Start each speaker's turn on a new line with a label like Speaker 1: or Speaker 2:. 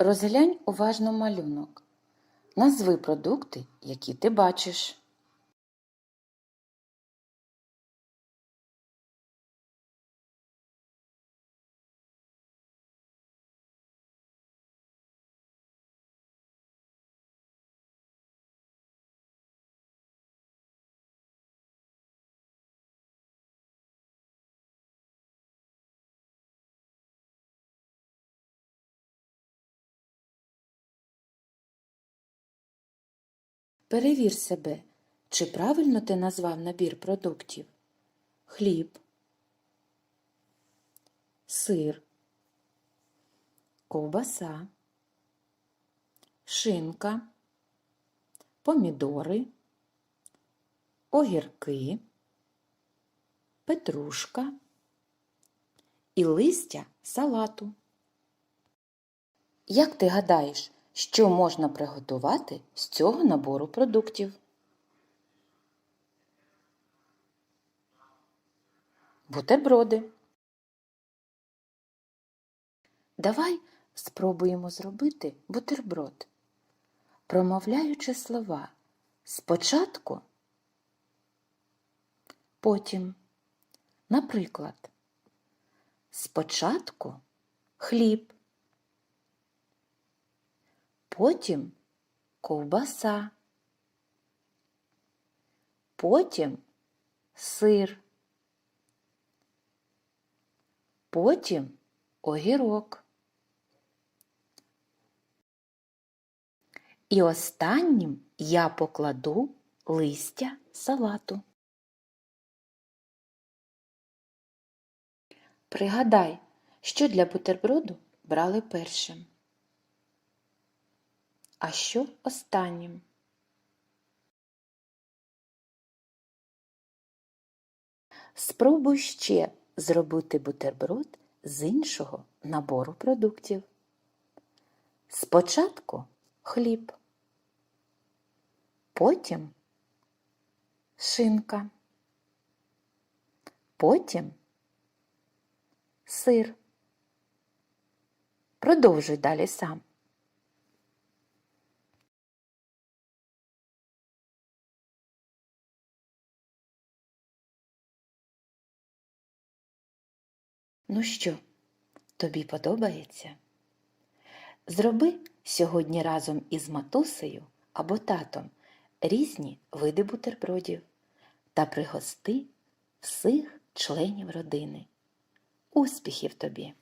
Speaker 1: Розглянь уважно малюнок. Назви продукти, які ти бачиш. Перевір себе, чи правильно ти назвав набір продуктів. Хліб, сир, ковбаса, шинка, помідори, огірки, петрушка. І листя салату. Як ти гадаєш, що можна приготувати з цього набору продуктів? Бутерброди. Давай спробуємо зробити бутерброд, промовляючи слова спочатку, потім. Наприклад, спочатку хліб, потім ковбаса, потім сир, потім огірок. І останнім я покладу листя салату. Пригадай, що для бутерброду брали першим. А що останнім? Спробуй ще зробити бутерброд з іншого набору продуктів. Спочатку хліб, потім шинка, потім сир. Продовжуй далі сам. Ну що, тобі подобається? Зроби сьогодні разом із матусею або татом різні види бутербродів та пригости всіх членів родини. Успіхів тобі!